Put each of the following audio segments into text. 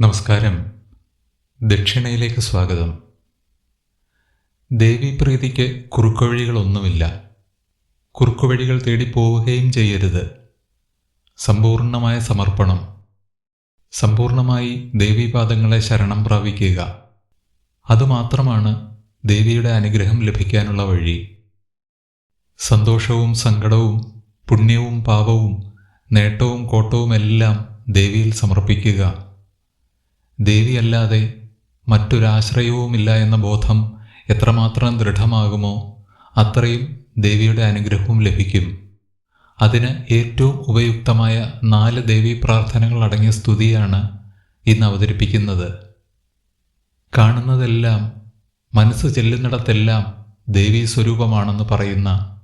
നമസ്കാരം. ദക്ഷിണയിലേക്ക് സ്വാഗതം. ദേവീപ്രീതിക്ക് കുറുക്കുവഴികളൊന്നുമില്ല. കുറുക്കുവഴികൾ തേടി പോവുകയും ചെയ്യരുത്. സമ്പൂർണമായ സമർപ്പണം. സമ്പൂർണമായി ദേവീപാദങ്ങളെ ശരണം പ്രാപിക്കുക. അതുമാത്രമാണ് ദേവിയുടെ അനുഗ്രഹം ലഭിക്കാനുള്ള വഴി. സന്തോഷവും സങ്കടവും പുണ്യവും പാപവും നേട്ടവും കോട്ടവുമെല്ലാം ദേവിയിൽ സമർപ്പിക്കുക. ദേവിയല്ലാതെ മറ്റൊരാശ്രയവുമില്ല എന്ന ബോധം എത്രമാത്രം ദൃഢമാകുമോ അത്രയും ദേവിയുടെ അനുഗ്രഹവും ലഭിക്കും. അതിന് ഏറ്റവും ഉപയുക്തമായ നാല് ദേവി പ്രാർത്ഥനകൾ അടങ്ങിയ സ്തുതിയാണ് ഇന്ന് അവതരിപ്പിക്കുന്നത്. കാണുന്നതെല്ലാം മനസ്സ് ചെല്ലുന്നിടത്തെല്ലാം ദേവി സ്വരൂപമാണെന്ന് പറയുന്ന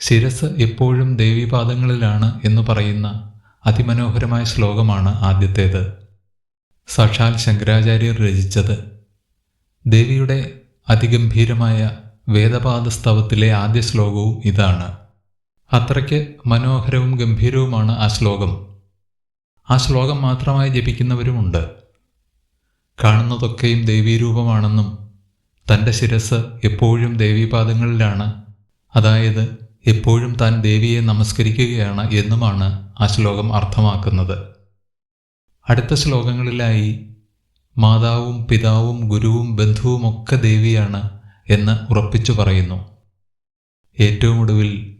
ശിരസ് എപ്പോഴും ദേവീപാദങ്ങളിലാണ് എന്ന് പറയുന്ന അതിമനോഹരമായ ശ്ലോകമാണ് ആദ്യത്തേത്. സാക്ഷാൽ ശങ്കരാചാര്യർ രചിച്ചത്. ദേവിയുടെ അതിഗംഭീരമായ വേദപാദസ്തവത്തിലെ ആദ്യ ശ്ലോകവും ഇതാണ്. അത്രയ്ക്ക് മനോഹരവും ഗംഭീരവുമാണ് ആ ശ്ലോകം. ആ ശ്ലോകം മാത്രമായി ജപിക്കുന്നവരുമുണ്ട്. കാണുന്നതൊക്കെയും ദേവീരൂപമാണെന്നും തന്റെ ശിരസ് എപ്പോഴും ദേവീപാദങ്ങളിലാണ് അതായത് എപ്പോഴും താൻ ദേവിയെ നമസ്കരിക്കുകയാണ് എന്നുമാണ് ആ ശ്ലോകം അർത്ഥമാക്കുന്നത്. അടുത്ത ശ്ലോകങ്ങളിലായി മാതാവും പിതാവും ഗുരുവും ബന്ധുവുമൊക്കെ ദേവിയാണ് എന്ന് ഉറപ്പിച്ചു പറയുന്നു. ഏറ്റവും ഒടുവിൽ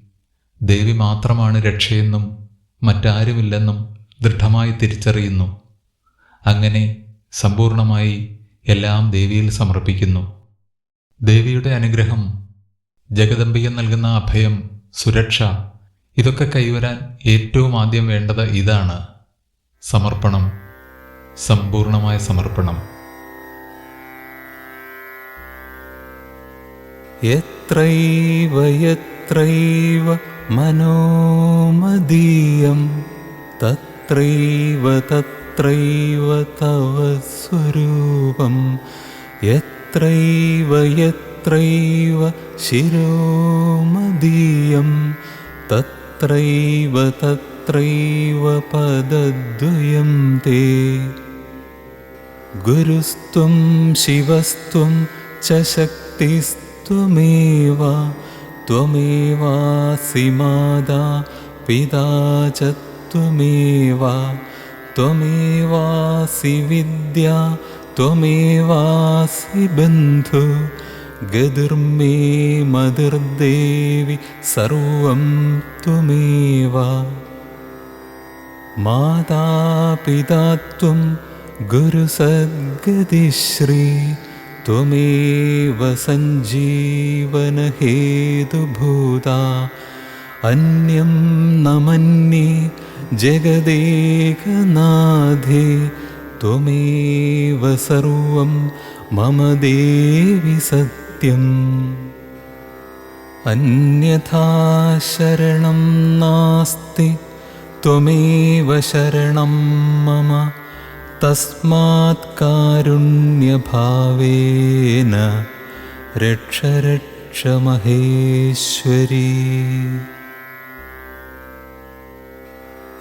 ദേവി മാത്രമാണ് രക്ഷയെന്നും മറ്റാരുമില്ലെന്നും ദൃഢമായി തിരിച്ചറിയുന്നു. അങ്ങനെ സമ്പൂർണമായി എല്ലാം ദേവിയിൽ സമർപ്പിക്കുന്നു. ദേവിയുടെ അനുഗ്രഹം ജഗദംബിക നൽകുന്ന അഭയം സുരക്ഷ ഇതൊക്കെ കൈവരാൻ ഏറ്റവും ആദ്യം വേണ്ടത് ഇതാണ്. സമർപ്പണം സമ്പൂർണമായ സമർപ്പണം. യത്രൈവ യത്രൈവ മനോമദീയം തത്രൈവ തത്രൈവ തവ സ്വരൂപം. യത്രൈവ യത്രൈവ ശിരോമദീയം തത്രൈവ തത്ര तत्रैव पदद्वयं ते। गुरुस्त्वं शिवस्त्वं च शक्तिस्त्वमेव। त्वमेवासि मादा पिता च त्वमेव। त्वमेवासि विद्या त्वमेवासि बन्धु। गतिर्मे मतिर्देवि सर्वं त्वमेव मातापिता त्वं गुरुसद्गतिश्री त्वमेव सञ्जीवनहेतुभूता। अन्यं न मन्ये जगदेकनाथे त्वमेव सर्वं मम देवि सत्यम्। अन्यथा शरणं नास्ति त्वमेव शरणं मम तस्मात् कारुण्यभावेन रक्ष रक्ष महेश्वरी।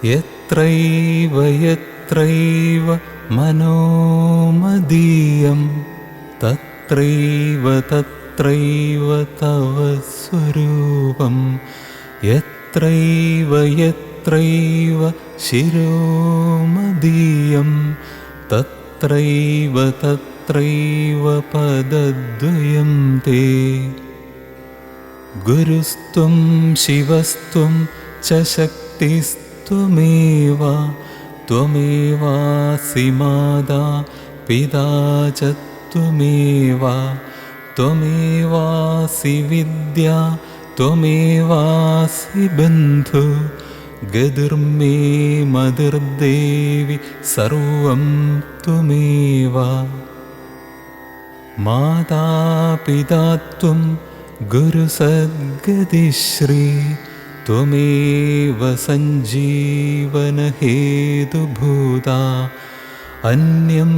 यत्रैव यत्रैव मनोमदीयं तत्रैव तत्रैव तव स्वरूपं यत्रैव यत्रैव शिरोमदीयं तत्रैव तत्रैव पदद्वयं ते। गुरुस्त्वं शिवस्त्वं च शक्तिस्त्वमेव त्वमेवासि मादा पिता च त्वमेव त्वमेवासि विद्या त्वमेवासि बन्धु गतिर्मे मतिर्देवि सर्वं त्वमेव मातापिता त्वं गुरुसद्गतिश्री त्वमेव सञ्जीवनहेतुभूता अन्यं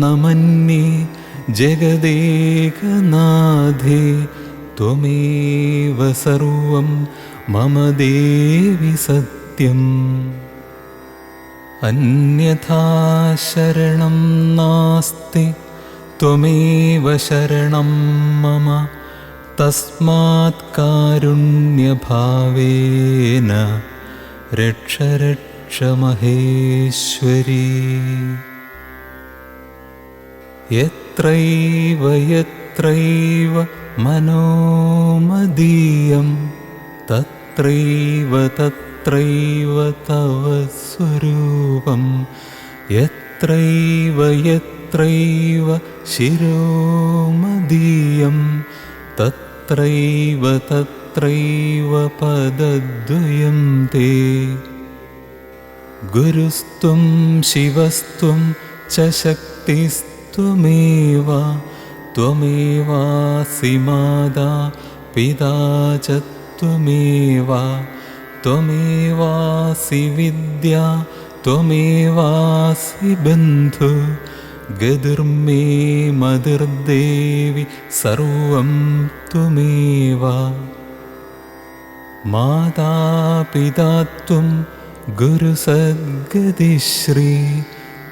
न मन्ये जगदेकनाथे त्वमेव सर्वं मम देवि अन्यथा शरणं नास्ति त्वमेव शरणं मम। तस्मात् कारुण्यभावेन रक्ष रक्ष महेश्वरी। यत्रैव यत्रैव मनोमदीयं तत्रैव तत्रैव तव स्वरूपं यत्रैव यत्रैव शिरोमदीयं तत्रैव तत्रैव पदद्वयं ते गुरुस्त्वं शिवस्त्वं च शक्तिस्त्वमेव त्वमेवासि मादा पिता च त्वमेव त्वमेवासि विद्या त्वमेवासि बन्धु गदुर्मे मदुर्देवि सर्वं त्वमेव मातापिता त्वं गुरुसद्गतिश्री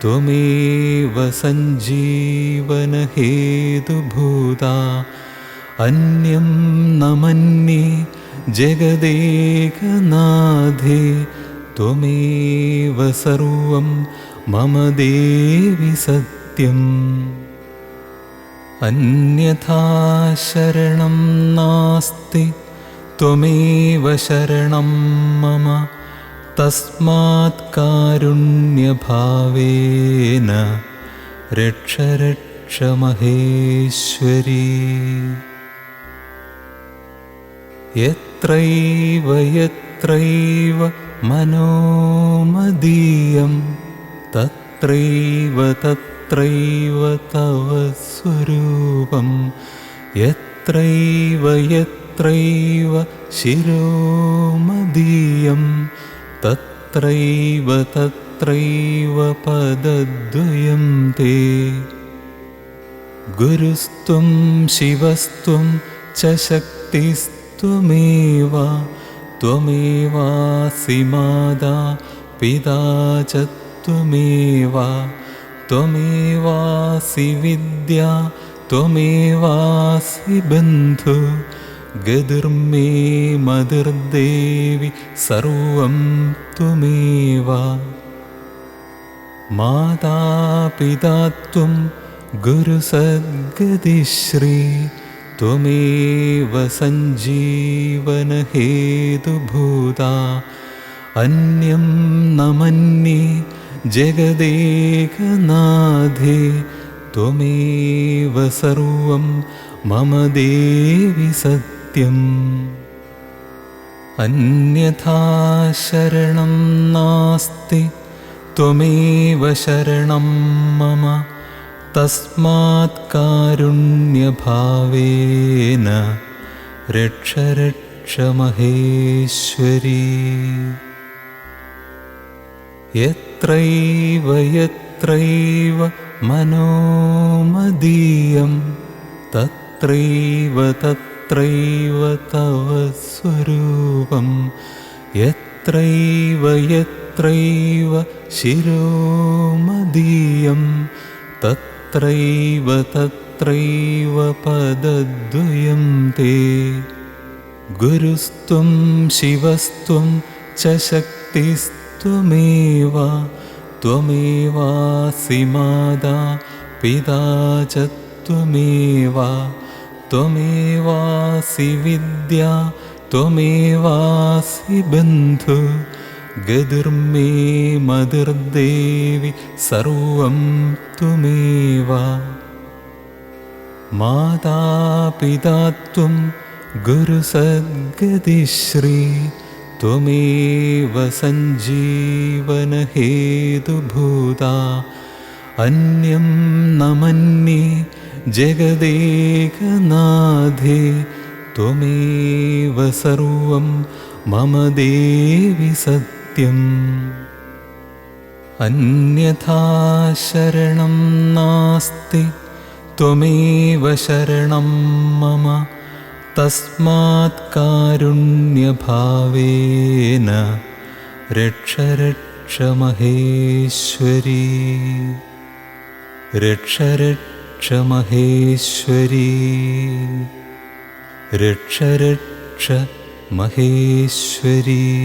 त्वमेव सञ्जीवनहेतुभूता अन्यं न मन्ये जगदेकनाथे त्वमेव सर्वं मम देवि सत्यम्। अन्यथा शरणं नास्ति त्वमेव शरणं मम। तस्मात् कारुण्यभावेन रक्ष रक्ष महेश्वरी यत्रैव यत्रैव मनोमदीयं तत्रैव तत्रैव तव स्वरूपं यत्रैव यत्रैव शिरोमदीयं तत्रैव तत्रैव पदद्वयं ते। गुरुस्त्वं शिवस्त्वं च शक्तिस्त्वमेव त्वमेवासि मादा पिता च त्वमेव त्वमेवासि विद्या त्वमेवासि बन्धु गदुर्मे मदुर्देवि सर्वं त्वमेव। मातापिता त्वं गुरुसद्गतिश्री त्वमेव सञ्जीवनहेतुभूता अन्यं न मन्ये जगदेकनाथे त्वमेव सर्वं मम देवि सत्यम्। अन्यथा शरणं नास्ति त्वमेव शरणं मम तस्मात् कारुण्यभावेन रक्ष रक्ष महेश्वरी। यत्रैव यत्रैव मनोमदीयं तत्रैव तत्रैव तव स्वरूपं यत्रैव यत्रैव शिरोमदीयं तत्रैव तत्रैव पदद्वयं ते। गुरुस्त्वं शिवस्त्वं च शक्तिस्त्वमेव। त्वमेवासि मादा पिता च त्वमेव। त्वमेवासि विद्या त्वमेवासि बन्धु गदुर्मे मदुर्देवि सर्वं त्वमेव मातापिता त्वं गुरुसद्गतिश्री त्वमेव सञ्जीवनहेतुभूता अन्यं न मन्ये जगदेकनाथे त्वमेव सर्वं मम देवि सत्यम्। अन्यथा शरणं नास्ति त्वमेव शरणं मम। तस्मात् कारुण्यभावेन रक्ष रक्ष महेश्वरी। रक्ष रक्ष महेश्वरी। रक्ष रक्ष महेश्वरी